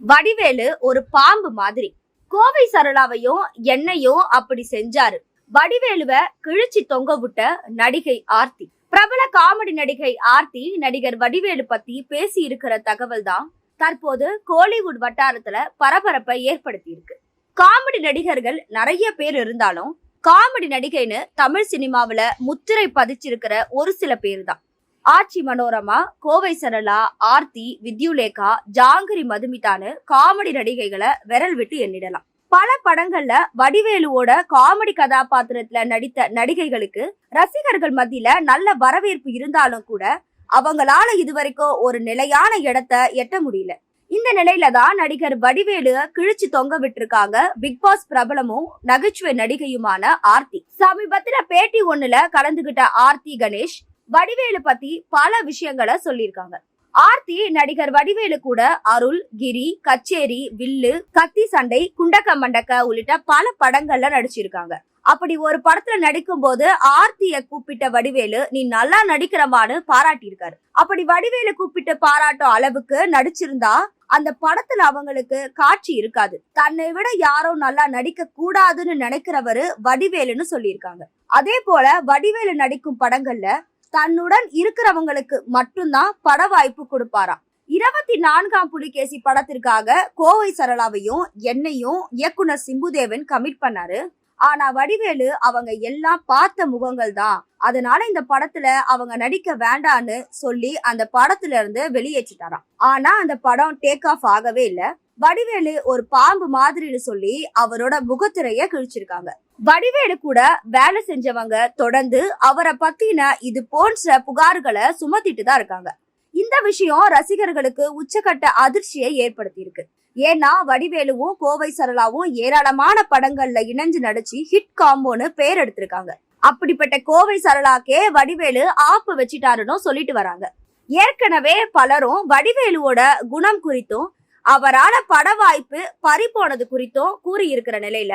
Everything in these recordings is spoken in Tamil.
வடிவேலு ஒரு பாம்பு மாதிரி. கோவை சரளாவையும் என்னையும் அப்படி செஞ்சாரு. வடிவேலுவ கிழிச்சி தொங்க விட்ட நடிகை ஆர்த்தி. பிரபல காமெடி நடிகை ஆர்த்தி நடிகர் வடிவேலு பத்தி பேசி இருக்கிற தகவல் தான் தற்போது கோலிவுட் வட்டாரத்துல பரபரப்பை ஏற்படுத்தி இருக்கு காமெடி நடிகர்கள் நிறைய பேர் இருந்தாலும் காமெடி நடிகைன்னு தமிழ் சினிமாவில முத்திரை பதிச்சிருக்கிற ஒரு சில பேர் தான். ஆச்சி மனோரமா கோவை சரளா ஆர்த்தி வித்யுலேகா ஜாங்கிரி மதுமிதான்னு காமெடி நடிகைகளை விரல் விட்டு எண்ணிடலாம். பல படங்கள்ல வடிவேலுவோட காமெடி கதாபாத்திரத்துல நடித்த நடிகைகளுக்கு ரசிகர்கள் மத்தியில நல்ல வரவேற்பு இருந்தாலும் கூட அவங்களால இதுவரைக்கும் ஒரு நிலையான இடத்த எட்ட முடியல. இந்த நிலையில தான் நடிகர் வடிவேலு கிழிச்சு தொங்க விட்டுருக்காங்க பிக் பாஸ் பிரபலமும் நகைச்சுவை நடிகையுமான ஆர்த்தி. சமீபத்துல பேட்டி ஒண்ணுல கலந்துகிட்ட ஆர்த்தி கணேஷ் வடிவேலு பத்தி பல விஷயங்களை சொல்லியிருக்காங்க. ஆர்த்தி நடிகர் வடிவேலு கூட அருள் கிரி கச்சேரி வில்லு கத்தி சண்டை குண்டக்க மண்டக்க உள்ளிட்ட பல படங்கள்ல நடிச்சிருக்காங்க. அப்படி ஒரு படத்துல நடிக்கும் போது ஆர்த்திய கூப்பிட்ட வடிவேலு நீ நல்லா நடிக்கிறமான்னு பாராட்டியிருக்காரு. அப்படி வடிவேலு கூப்பிட்டு பாராட்டும் அளவுக்கு நடிச்சிருந்தா அந்த படத்துல அவங்களுக்கு காட்சி இருக்காது. தன்னை விட யாரோ நல்லா நடிக்க கூடாதுன்னு நினைக்கிறவரு வடிவேலுன்னு சொல்லியிருக்காங்க. அதே போல வடிவேலு நடிக்கும் படங்கள்ல தன்னுடன் இருக்கிறவங்களுக்கு மட்டும்தான் பட வாய்ப்பு கொடுப்பாராம் இருபத்தி நான்காம் புலிகேசி படத்திற்காக கோவை சரளாவையும் என்னையும் இயக்குனர் சிம்புதேவன் கமிட் பண்ணாரு. ஆனா வடிவேலு அவங்க எல்லாம் பார்த்த முகங்கள் தான். அதனால இந்த படத்துல அவங்க நடிக்க வேண்டான்னு சொல்லி அந்த படத்துல இருந்து வெளியேற்றிட்டாராம். ஆனா அந்த படம் டேக் ஆஃப் ஆகவே இல்லை. வடிவேலு ஒரு பாம்பு மாதிரின்னு சொல்லி அவரோட முகத்திரைய கிழிச்சிருக்காங்க. வடிவேலு கூட வேலை செஞ்சவங்க தொடர்ந்து அவரை பத்தின இது போன்ற புகார்களை சுமத்திட்டு தான் இருக்காங்க. இந்த விஷயம் ரசிகர்களுக்கு உச்சக்கட்ட அதிர்ச்சியை ஏற்படுத்தி இருக்கு ஏன்னா வடிவேலுவும் கோவை சரளாவும் ஏராளமான படங்கள்ல இணைஞ்சு நடிச்சு ஹிட் காம்போன்னு பேர் எடுத்திருக்காங்க. அப்படிப்பட்ட கோவை சரளாக்கே வடிவேலு ஆப்பு வச்சிட்டாருன்னு சொல்லிட்டு வராங்க. ஏற்கனவே பலரும் வடிவேலுவோட குணம் குறித்தும் அவரால பட வாய்ப்பு பறி போனது குறித்தும் கூறியிருக்கிற நிலையில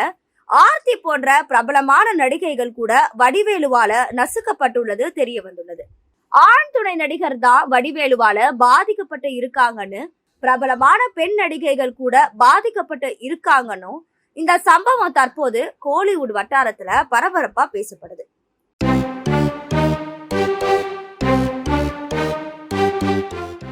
ஆர்த்தி போன்ற பிரபலமான நடிகைகள் கூட வடிவேலுவால நசுக்கப்பட்டுள்ளது தெரிய வந்துள்ளது. ஆண் துணை நடிகர் தான் வடிவேலுவால பாதிக்கப்பட்டு இருக்காங்கன்னு பிரபலமான பெண் நடிகைகள் கூட பாதிக்கப்பட்டு இருக்காங்கன்னு இந்த சம்பவம் தற்போது கோலிவுட் வட்டாரத்துல பரபரப்பா பேசப்படுது.